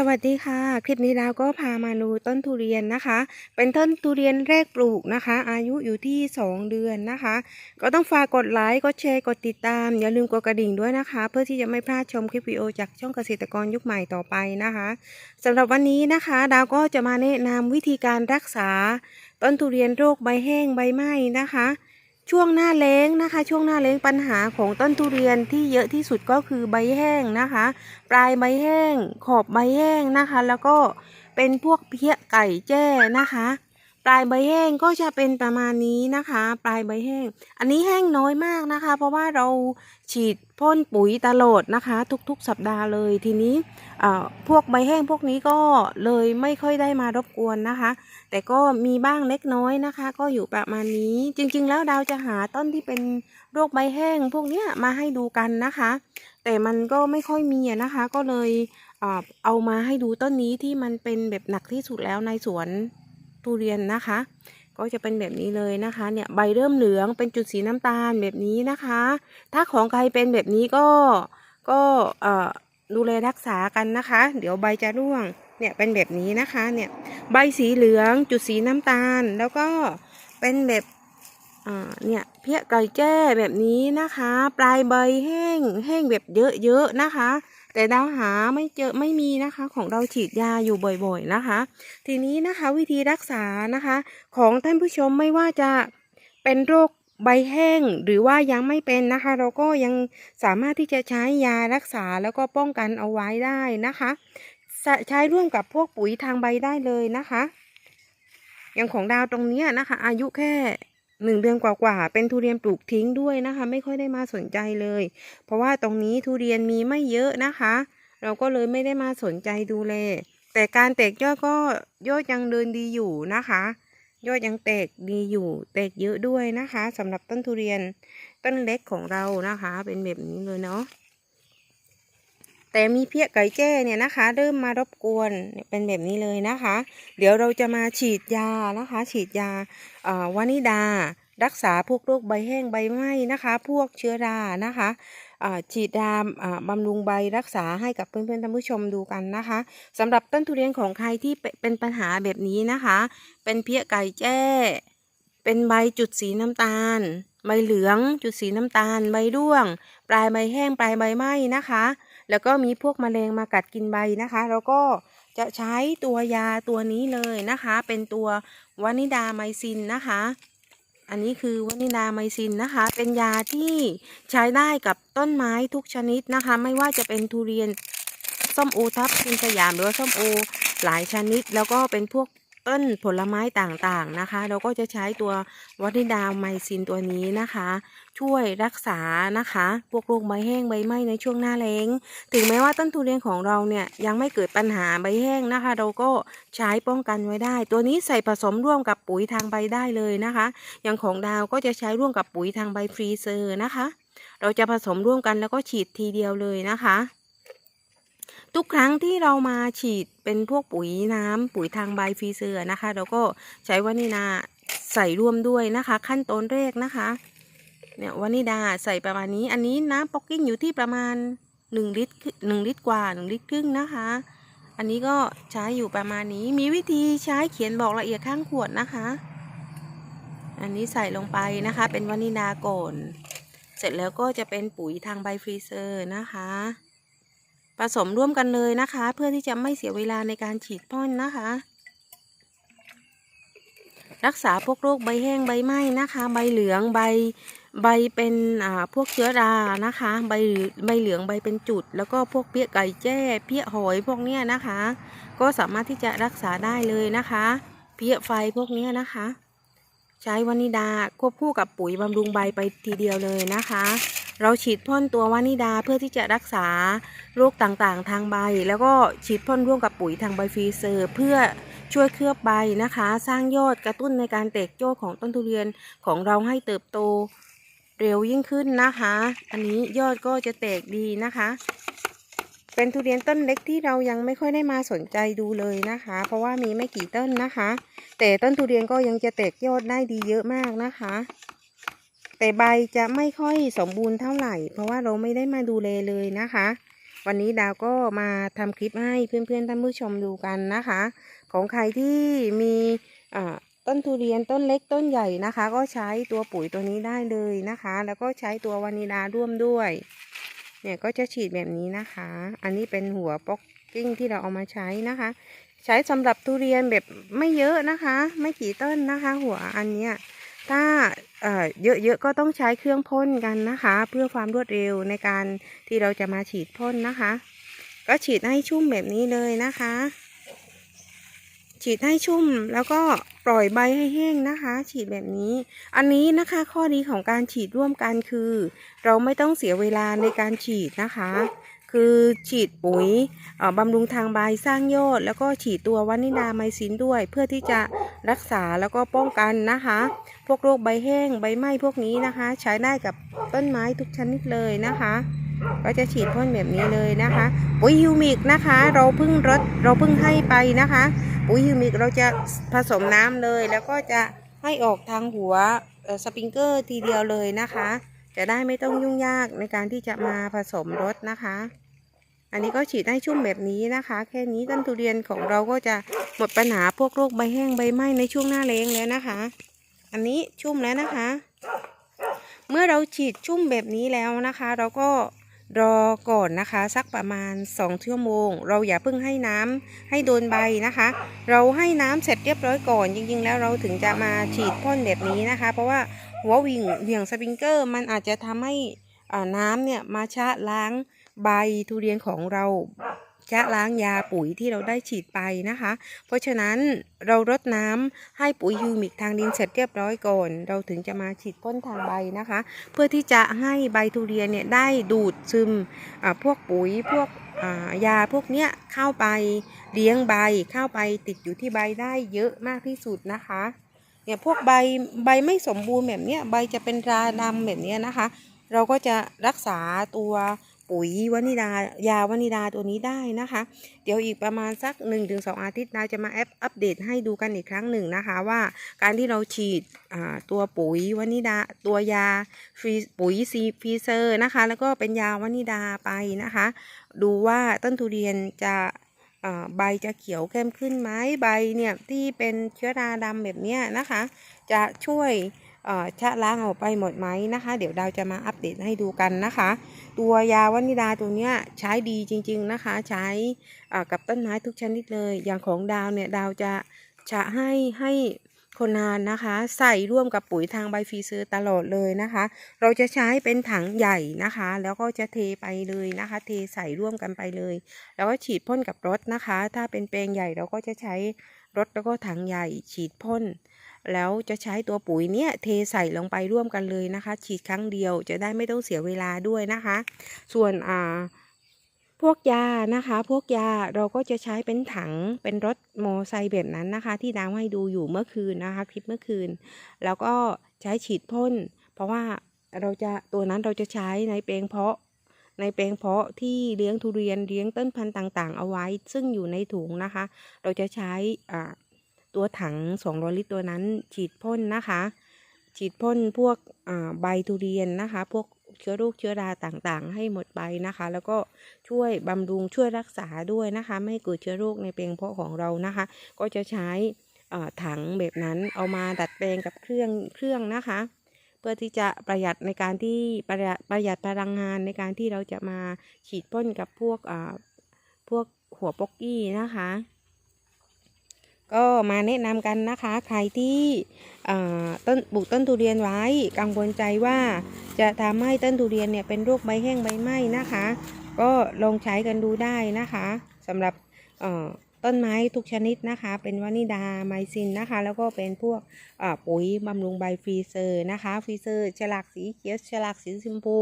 สวัสดีค่ะ คลิปนี้ดาวก็พามาดูต้นทุเรียนนะคะ เป็นต้นทุเรียนแรกปลูกนะคะ อายุอยู่ที่ 2 เดือนนะคะ ก็ต้องฝากกดไลค์กดแชร์กดติดตาม อย่าลืมกดกระดิ่งด้วยนะคะ เพื่อที่จะไม่พลาดชมคลิปวิดีโอจากช่องเกษตรกรยุคใหม่ต่อไปนะคะสำหรับวันนี้นะคะ ดาวก็จะมาแนะนำวิธีการรักษา ต้นทุเรียนโรคใบแห้งใบไหม้นะคะ ช่วงหน้าแล้งนะคะ ช่วงหน้าแล้งปัญหาของต้นทุเรียนที่เยอะที่สุดก็คือใบแห้งนะคะ ปลายใบแห้ง ขอบใบแห้งนะคะ แล้วก็เป็นพวกเพี้ยไก่แจ้นะคะ ปลายใบแห้งก็จะเป็นประมาณนี้นะคะ ปลายใบแห้ง อันนี้แห้งน้อยมากนะคะ เพราะว่าเราฉีดพ่นปุ๋ยตลอดนะคะ ทุกๆสัปดาห์เลยทีนี้เอ่อพวกใบแห้งพวกนี้ก็เลยไม่ค่อยได้มารบกวนนะคะ แต่ก็มีบ้างเล็กน้อยนะคะ ก็อยู่ประมาณนี้ จริงๆ แล้วดาวจะหาต้นที่เป็นโรคใบแห้ง พวกนี้มาให้ดูกันนะคะ แต่มันก็ไม่ค่อยมีนะคะ ก็เลยเอามาให้ดูต้นนี้ที่มันเป็นแบบหนักที่สุดแล้วในสวน ทุเรียนนะคะ ก็จะเป็นแบบนี้เลยนะคะ เนี่ยใบเริ่มเหลืองเป็นจุดสีน้ำตาลแบบนี้นะคะ ถ้าของใครเป็นแบบนี้ก็ก็เอ่อดูแลรักษากันนะคะ เดี๋ยวใบจะร่วงเนี่ยเป็นแบบนี้นะคะเนี่ยใบสีเหลืองจุดสีน้ำตาล แล้วก็เป็นแบบเนี่ยเพี้ยไก่แจ้แบบนี้นะคะ ปลายใบแห้งแห้งแบบเยอะๆนะคะ แต่ดาวหาไม่เจอไม่มีนะคะ ของเราฉีดยาอยู่บ่อยๆนะคะ ทีนี้นะคะวิธีรักษานะคะ ของท่านผู้ชมไม่ว่าจะเป็นโรคใบแห้งหรือว่ายังไม่เป็นนะคะ เราก็ยังสามารถที่จะใช้ยารักษาแล้วก็ป้องกันเอาไว้ได้นะคะ ใช้ร่วมกับพวกปุ๋ยทางใบได้เลยนะคะ อย่างของดาวตรงนี้นะคะ อายุแค่ หนึ่งเดือนกว่าๆ เป็นทุเรียนปลูกทิ้งด้วยนะคะ ไม่ค่อยได้มาสนใจเลย เพราะว่าตรงนี้ทุเรียนมีไม่เยอะนะคะ เราก็เลยไม่ได้มาสนใจดูแล แต่การแตกยอดก็ยอดยังเดินดีอยู่นะคะ ยอดยังแตกดีอยู่ แตกเยอะด้วยนะคะสำหรับต้นทุเรียนต้นเล็กของเรานะคะ เป็นแบบนี้เลยเนาะ แต่มีเพี้ยไก่แจ้เนี่ยนะคะ เริ่มมารบกวนเป็นแบบนี้เลยนะคะ เดี๋ยวเราจะมาฉีดยานะคะ ฉีดยาวานิดา รักษาพวกโรคใบแห้งใบไหม้นะคะ พวกเชื้อรานะคะฉีดยาบำรุงใบรักษาให้กับเพื่อนๆท่านผู้ชมดูกันนะคะสำหรับต้นทุเรียนของใครที่เป็นเป็นปัญหาแบบนี้นะคะ เป็นเพี้ยไก่แจ้ เป็นใบจุดสีน้ำตาล ใบเหลืองจุดสีน้ำตาล ใบร่วง ปลายใบแห้งปลายใบไหม้นะคะ แล้วก็มีพวกแมลงมากัดกินใบนะคะ แล้วก็จะใช้ตัวยาตัวนี้เลยนะคะ เป็นตัววานิดาไมซินนะคะ อันนี้คือวานิดาไมซินนะคะ เป็นยาที่ใช้ได้กับต้นไม้ทุกชนิดนะคะ ไม่ว่าจะเป็นทุเรียนส้มโอทับทิมสยามหรือว่าส้มโอหลายชนิด แล้วก็เป็นพวกต้นผลไม้ต่างๆนะคะ เราก็จะใช้ตัววานิดาไมซินตัวนี้นะคะ ช่วยรักษานะคะพวกโรคใบแห้งใบไหม้ในช่วงหน้าแล้ง ถึงแม้ว่าต้นทุเรียนของเราเนี่ยยังไม่เกิดปัญหาใบแห้งนะคะ เราก็ใช้ป้องกันไว้ได้ ตัวนี้ใส่ผสมร่วมกับปุ๋ยทางใบได้เลยนะคะ อย่างของดาวก็จะใช้ร่วมกับปุ๋ยทางใบฟรีเซอร์นะคะ เราจะผสมร่วมกันแล้วก็ฉีดทีเดียวเลยนะคะทุกครั้งที่เรามาฉีดเป็นพวกปุ๋ยน้ำปุ๋ยทางใบฟรีเซอร์นะคะ เราก็ใช้วานิดาใส่ร่วมด้วยนะคะ ขั้นตอนแรกนะคะ เนี่ยวานิดาใส่ประมาณนี้ อันนี้น้ำป๊อกกิ้งอยู่ที่ประมาณหนึ่งลิตรหนึ่งลิตรกว่าหนึ่งลิตรครึ่งนะคะ อันนี้ก็ใช้อยู่ประมาณนี้ มีวิธีใช้เขียนบอกละเอียดข้างขวดนะคะ อันนี้ใส่ลงไปนะคะ เป็นวานิดาก่อน เสร็จแล้วก็จะเป็นปุ๋ยทางใบฟรีเซอร์นะคะ ผสมร่วมกันเลยนะคะ เพื่อที่จะไม่เสียเวลาในการฉีดพ่นนะคะรักษาพวกโรคใบแห้งใบไหม้นะคะ ใบเหลืองใบ ใบเป็นอ่าพวกเชื้อรานะคะ ใบใบเหลืองใบเป็นจุด แล้วก็พวกเพี้ยไก่แจ้เพี้ยหอยพวกเนี้ยนะคะ ก็สามารถที่จะรักษาได้เลยนะคะ เพี้ยไฟพวกเนี้ยนะคะ ใช้วานิดาควบคู่กับปุ๋ยบำรุงใบไปทีเดียวเลยนะคะ เราฉีดพ่นตัววานิดาเพื่อที่จะรักษาโรคต่างๆ ทางใบ แล้วก็ฉีดพ่นร่วมกับปุ๋ยทางใบฟรีเซอร์ เพื่อช่วยเคลือบใบนะคะ สร้างยอดกระตุ้นในการแตกยอดของต้นทุเรียนของเราให้เติบโต เร็วยิ่งขึ้นนะคะ อันนี้ยอดก็จะแตกดีนะคะ เป็นทุเรียนต้นเล็กที่เรายังไม่ค่อยได้มาสนใจดูเลยนะคะ เพราะว่ามีไม่กี่ต้นนะคะ แต่ต้นทุเรียนก็ยังจะแตกยอดได้ดีเยอะมากนะคะ แต่ใบจะไม่ค่อยสมบูรณ์เท่าไหร่ เพราะว่าเราไม่ได้มาดูแลเลยนะคะวันนี้ดาวก็มาทำคลิปให้เพื่อนๆท่านผู้ชมดูกันนะคะ ของใครที่มีอ่า ต้นทุเรียนต้นเล็กต้นใหญ่นะคะ ก็ใช้ตัวปุ๋ยตัวนี้ได้เลยนะคะ แล้วก็ใช้ตัววานิลาร่วมด้วย เนี่ยก็จะฉีดแบบนี้นะคะ อันนี้เป็นหัวป๊อกกิ้งที่เราเอามาใช้นะคะ ใช้สำหรับทุเรียนแบบไม่เยอะนะคะ ไม่กี่ต้นนะคะ หัวอันเนี้ยถ้าเอ่อเยอะๆก็ต้องใช้เครื่องพ่นกันนะคะ เพื่อความรวดเร็วในการที่เราจะมาฉีดพ่นนะคะ ก็ฉีดให้ชุ่มแบบนี้เลยนะคะ ฉีดให้ชุ่มแล้วก็ ปล่อยใบให้แห้งนะคะ ฉีดแบบนี้ อันนี้นะคะข้อดีของการฉีดร่วมกันคือ เราไม่ต้องเสียเวลาในการฉีดนะคะ คือฉีดปุ๋ยบำรุงทางใบสร้างยอด แล้วก็ฉีดตัววานิลาไมซินด้วย เพื่อที่จะรักษาแล้วก็ป้องกันนะคะ พวกโรคใบแห้งใบไหม้พวกนี้นะคะ ใช้ได้กับต้นไม้ทุกชนิดเลยนะคะ ก็จะฉีดพ่นแบบนี้เลยนะคะ ปุ๋ยยูมิกนะคะ เราเพิ่งรดเราเพิ่งให้ไปนะคะ ปุ๋ยยูมิกเราจะผสมน้ำเลย แล้วก็จะให้ออกทางหัวสปริงเกอร์ทีเดียวเลยนะคะ จะได้ไม่ต้องยุ่งยากในการที่จะมาผสมรสนะคะ อันนี้ก็ฉีดให้ชุ่มแบบนี้นะคะ แค่นี้ต้นทุเรียนของเราก็จะหมดปัญหาพวกโรคใบแห้งใบไหม้ในช่วงหน้าแล้งแล้วนะคะ อันนี้ชุ่มแล้วนะคะ เมื่อเราฉีดชุ่มแบบนี้แล้วนะคะ เราก็ รอก่อนนะคะ สักประมาณ 2 ชั่วโมง เราอย่าเพิ่งให้น้ำให้โดนใบนะคะ เราให้น้ำเสร็จเรียบร้อยก่อน จริง ๆ แล้วเราถึงจะมาฉีดพ่นแบบนี้นะคะ เพราะว่าหัววิ่งเหวี่ยงสปริงเกอร์ มันอาจจะทำให้น้ำเนี่ยมาชะล้างใบทุเรียนของเรา ชะล้างยาปุ๋ยที่เราได้ฉีดไปนะคะ เพราะฉะนั้นเรารดน้ำให้ปุ๋ยยูมิกทางดินเสร็จเรียบร้อยก่อน เราถึงจะมาฉีดพ่นทางใบนะคะ เพื่อที่จะให้ใบทุเรียนเนี่ยได้ดูดซึมพวกปุ๋ยพวกยาพวกเนี้ยเข้าไปเลี้ยงใบเข้าไปติดอยู่ที่ใบได้เยอะมากที่สุดนะคะเนี่ยพวกใบใบไม่สมบูรณ์แบบเนี้ยใบจะเป็นราดำแบบเนี้ยนะคะ เราก็จะรักษาตัว ปุ๋ยวานิลายาวานิลาตัวนี้ได้นะคะ เดี๋ยวอีกประมาณสัก 1-2 อาทิตย์เราจะมาแอปอัปเดตให้ดูกันอีกครั้งหนึ่งนะคะ ว่าการที่เราฉีดตัวปุ๋ยวานิลาตัวยาฟรีปุ๋ยซีฟีเซอร์นะคะ แล้วก็เป็นยาวานิลาไปนะคะ ดูว่าต้นทุเรียนจะใบจะเขียวเข้มขึ้นไหมใบเนี่ยที่เป็นเชื้อราดำแบบนี้นะคะ จะช่วย ชะล้างออกไปหมดไหมนะคะ เดี๋ยวดาวจะมาอัปเดตให้ดูกันนะคะ ตัวยาวานิดาตัวเนี้ยใช้ดีจริง ๆนะคะ ใช้อ่ากับต้นไม้ทุกชนิดเลย อย่างของดาวเนี่ยดาวจะจะให้ให้คนงานนะคะ ใส่ร่วมกับปุ๋ยทางใบฟีเซอร์ตลอดเลยนะคะ เราจะใช้เป็นถังใหญ่นะคะ แล้วก็จะเทไปเลยนะคะ เทใส่ร่วมกันไปเลย แล้วก็ฉีดพ่นกับรถนะคะ ถ้าเป็นแปลงใหญ่เราก็จะใช้รถแล้วก็ถังใหญ่ฉีดพ่น แล้วจะใช้ตัวปุ๋ยเนี่ยเทใส่ลงไปร่วมกันเลยนะคะ ฉีดครั้งเดียวจะได้ไม่ต้องเสียเวลาด้วยนะคะ ส่วนอ่าพวกยานะคะ พวกยาเราก็จะใช้เป็นถังเป็นรถมอไซค์แบบนั้นนะคะ ที่ดาวให้ดูอยู่เมื่อคืนนะคะ คลิปเมื่อคืน แล้วก็ใช้ฉีดพ่น เพราะว่าเราจะตัวนั้นเราจะใช้ในแปลงเพาะ ในแปลงเพาะที่เลี้ยงทุเรียนเลี้ยงต้นพันธุ์ต่าง ๆ เอาไว้ ซึ่งอยู่ในถุงนะคะ เราจะใช้อ่า ตัวถัง 200 ลิตรตัวนั้นฉีดพ่นนะคะ ฉีดพ่นพวกใบทุเรียนนะคะ พวกเชื้อโรคเชื้อราต่างๆ ให้หมดไปนะคะ แล้วก็ช่วยบำรุงช่วยรักษาด้วยนะคะ ไม่ให้เกิดเชื้อโรคในแปลงเพาะของเรานะคะ ก็จะใช้ถังแบบนั้นเอามาดัดแปลงกับเครื่องเครื่องนะคะ เพื่อที่จะประหยัดในการที่ประหยัดประหยัดพลังงานในการที่เราจะมาฉีดพ่นกับพวกพวกหัวป๊อกกี้นะคะ ก็มาแนะนำกันนะคะ ใครที่อ่าต้นปลูกต้นทุเรียนไว้กังวลใจว่าจะทำให้ต้นทุเรียนเนี่ยเป็นโรคใบแห้งใบไหม้นะคะ ก็ลองใช้กันดูได้นะคะสำหรับเอ่อต้นไม้ทุกชนิดนะคะ เป็นวานิดาไมซินนะคะ แล้วก็เป็นพวกปุ๋ยบำรุงใบฟรีเซอร์นะคะฟรีเซอร์ฉลากสีเขียวฉลากสีชมพู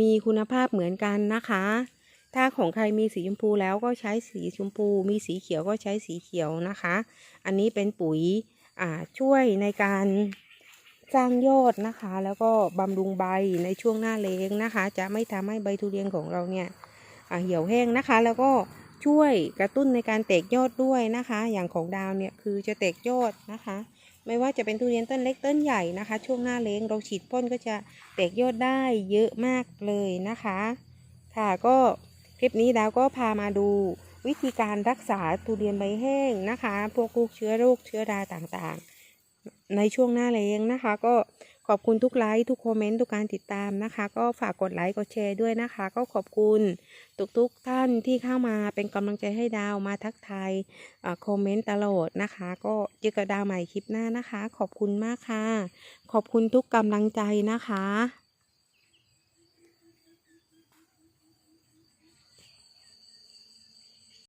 มีคุณภาพเหมือนกันนะคะ ถ้าของใครมีสีชมพูแล้วก็ใช้สีชมพู มีสีเขียวก็ใช้สีเขียวนะคะ อันนี้เป็นปุ๋ยช่วยในการสร้างยอดนะคะ แล้วก็บำรุงใบในช่วงหน้าแล้งนะคะ จะไม่ทำให้ใบทุเรียนของเราเนี่ยเหี่ยวแห้งนะคะ แล้วก็ช่วยกระตุ้นในการแตกยอดด้วยนะคะ อย่างของดาวเนี่ยคือจะแตกยอดนะคะ ไม่ว่าจะเป็นทุเรียนต้นเล็กต้นใหญ่นะคะ ช่วงหน้าแล้งเราฉีดพ่นก็จะแตกยอดได้เยอะมากเลยนะคะ ค่ะก็ คลิปนี้ดาวก็พามาดูวิธีการรักษาทุเรียนใบแห้งนะคะ พวกลูกเชื้อโรคเชื้อราต่างๆ ในช่วงหน้าแล้งนะคะ ก็ขอบคุณทุกไลค์ทุกคอมเมนต์ทุกการติดตามนะคะ ก็ฝากกดไลค์กดแชร์ด้วยนะคะ ก็ขอบคุณทุกๆท่านที่เข้ามาเป็นกำลังใจให้ดาวมาทักทายอ่าคอมเมนต์ตลอดนะคะ ก็เจอกับดาวใหม่คลิปหน้านะคะ ขอบคุณมากค่ะ ขอบคุณทุกกำลังใจนะคะ